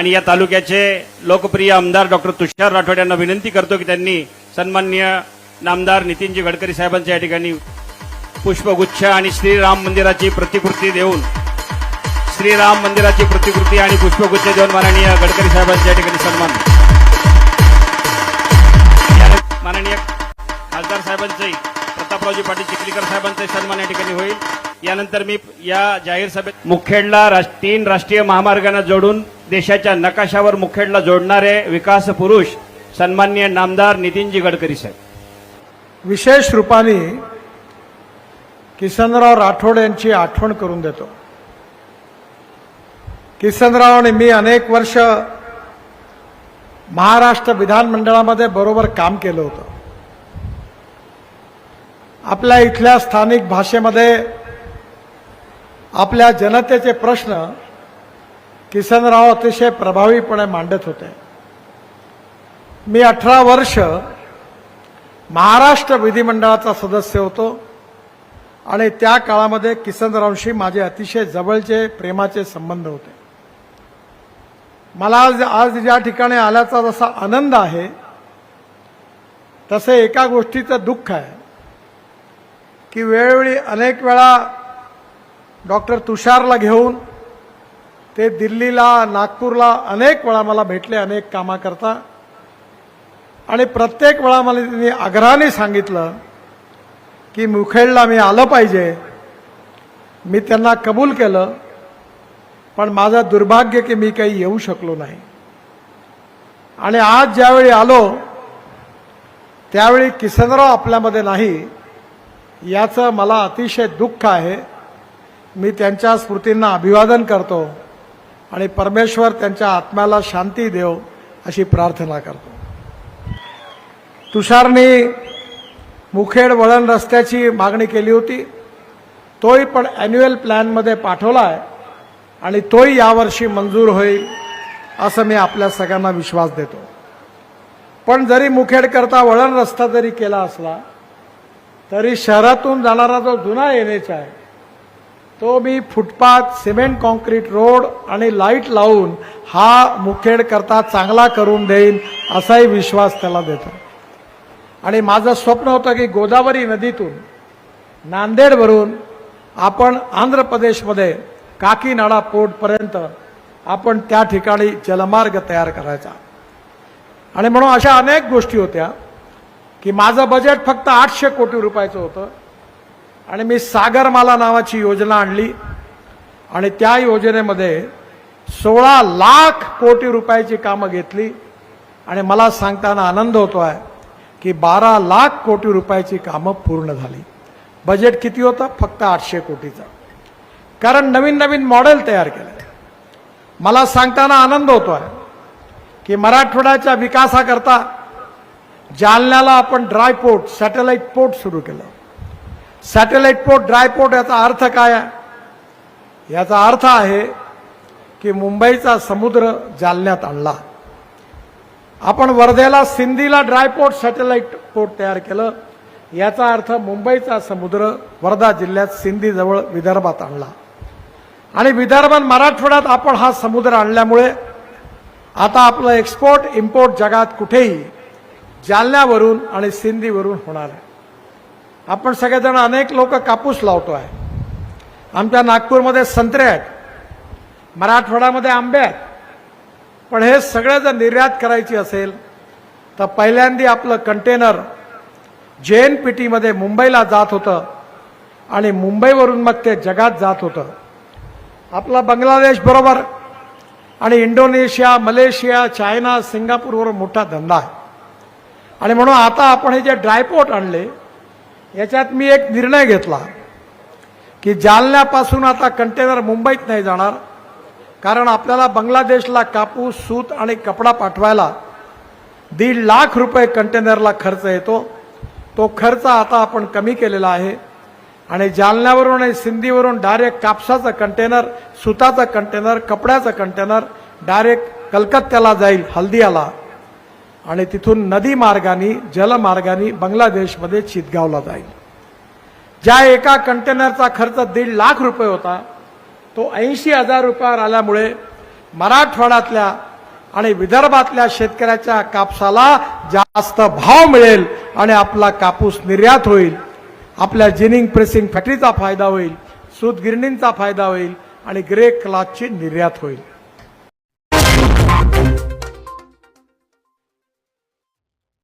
आणि या तालुक्याचे लोकप्रिय आमदार डॉक्टर तुषार राठोड यांना विनंती करतो की त्यांनी सन्मान्य नामदार नितीनजी गडकरी साहेबांच्या या ठिकाणी पुष्पगुच्छ आणि श्रीराम मंदिराची प्रतिकृती देऊन श्रीराम मंदिराची प्रतिकृती आणि पुष्पगुच्छ देऊन माननीय गडकरी साहेबांच्या या ठिकाणी सन्मान. माननीय खासदार साहेबांचंही प्रतापरावजी पाटील चिखलीकर साहेबांचाही सन्मान या ठिकाणी होईल. यानंतर मी या जाहीर सभेत मुखेडला तीन राष्ट्रीय महामार्गांना जोडून देशाच्या नकाशावर मुखेडला जोडणारे विकास पुरुष सन्मान्य नामदार नितीनजी गडकरी साहेब. विशेष रूपाने किसनराव राठोड यांची आठवण करून देतो. किसनराव आणि मी अनेक वर्ष महाराष्ट्र विधानमंडळामध्ये बरोबर काम केलं होतं. आपल्या इथल्या स्थानिक भाषेमध्ये आपल्या जनतेचे प्रश्न किसनराव अतिशय प्रभावीपणे मांडत होते. मी अठरा वर्ष महाराष्ट्र विधिमंडळाचा सदस्य होतो आणि त्या काळामध्ये किसनरावशी माझे अतिशय जवळचे प्रेमाचे संबंध होते. मला आज आज ज्या ठिकाणी आल्याचा जसा आनंद आहे तसे एका गोष्टीचं दुःख आहे की वेळोवेळी अनेक वेळा डॉक्टर तुषारला घेऊन ते दिल्लीला नागपूरला अनेक वेळा मला भेटले अनेक कामाकरता आणि प्रत्येक वेळा मला त्यांनी आग्रहाने सांगितलं की मुखेडला मी आलं पाहिजे. मी त्यांना कबूल केलं पण माझं दुर्भाग्य की मी काही येऊ शकलो नाही. आणि आज ज्यावेळी आलो त्यावेळी किसनराव आपल्यामध्ये नाही याचं मला अतिशय दुःख आहे. मी त्यांच्या स्मृतींना अभिवादन करतो आणि परमेश्वर त्यांच्या आत्म्याला शांती देव अशी प्रार्थना करतो. तुषारने मुखेड वळण रस्त्याची मागणी केली होती. तोही पण ॲन्युअल प्लॅनमध्ये पाठवला आहे आणि तोही यावर्षी मंजूर होईल असं मी आपल्या सगळ्यांना विश्वास देतो. पण जरी मुखेडकरता वळण रस्ता जरी केला असला तरी शहरातून जाणारा जो जुना एन एच आहे तो मी फुटपाथ सिमेंट कॉन्क्रीट रोड आणि लाइट लावून हा मुखेड करता चांगला करून देईन असाही विश्वास त्याला देतो. आणि माझं स्वप्न होतं की गोदावरी नदीतून नांदेडवरून आपण आंध्र प्रदेशमध्ये काकीनाडा पोर्टपर्यंत आपण त्या ठिकाणी जलमार्ग तयार करायचा. आणि म्हणून अशा अनेक गोष्टी होत्या की माझं बजेट फक्त आठशे कोटी रुपयाचं होतं. आणि मी सागरमाला नावाची योजना आणली. आणि त्या योजनेमध्ये सोळा लाख कोटी रुपयाची कामं घेतली. आणि मला सांगताना आनंद होतो आहे की बारा लाख कोटी रुपयाची कामं पूर्ण झाली. बजेट किती होतं? फक्त आठशे कोटीचं. कारण नवीन नवीन मॉडेल तयार केलं. मला सांगताना आनंद होतो आहे की मराठवाड्याच्या विकासाकरता जालन्याला आपण ड्राय पोर्ट सॅटेलाईट पोर्ट सुरू केलं. सॅटेलाइट पोर्ट ड्राय पोर्ट याचा अर्थ काय आहे? याचा अर्थ आहे की मुंबईचा समुद्र जालन्यात आणला. आपण वर्धेला सिंधीला ड्रायपोर्ट सॅटेलाइट पोर्ट तयार केलं. याचा अर्थ मुंबईचा समुद्र वर्धा जिल्ह्यात सिंधीजवळ विदर्भात आणला. आणि विदर्भ मराठवाड्यात आपण हा समुद्र आणल्यामुळे आता आपलं एक्सपोर्ट इम्पोर्ट जगात कुठेही जालन्यावरून आणि सिंधीवरून होणार आहे. आपण सगळेजण अनेक लोक कापूस लावतो आहे आमच्या नागपूरमध्ये संत्रे आहेत. मराठवाड्यामध्ये आंबे आहेत. पण हे सगळं जर निर्यात करायची असेल तर पहिल्यांदा आपलं कंटेनर जे एन पी टीमध्ये मुंबईला जात होतं आणि मुंबईवरून मग ते जगात जात होतं. आपला बांगलादेश बरोबर आणि इंडोनेशिया मलेशिया चायना सिंगापूरवर मोठा धंदा आहे. आणि म्हणून आता आपण हे जे ड्रायपोर्ट आणले याच्यात मी एक निर्णय घेतला की जालन्यापासून आता कंटेनर मुंबईत नाही जाणार कारण आपल्याला बांगलादेशला कापूस सूत आणि कपडा पाठवायला दीड लाख रुपये कंटेनरला खर्च येतो. तो खर्च आता आपण कमी केलेला आहे आणि जालन्यावरून आणि सिंधीवरून डायरेक्ट कापसाचं कंटेनर सुताचं कंटेनर कपड्याचं कंटेनर डायरेक्ट कलकत्त्याला जाईल हल्दियाला. आणि तिथून नदी मार्गाने जलमार्गाने बांगलादेशमध्ये चितगावला जाईल. ज्या एका कंटेनरचा खर्च दीड लाख रुपये होता तो ऐंशी हजार रुपयावर आल्यामुळे मराठवाड्यातल्या आणि विदर्भातल्या शेतकऱ्याच्या कापसाला जास्त भाव मिळेल आणि आपला कापूस निर्यात होईल. आपल्या जिनिंग प्रेसिंग फॅक्टरीचा फायदा होईल सूत गिरणींचा फायदा होईल आणि ग्रे क्लॉथची निर्यात होईल.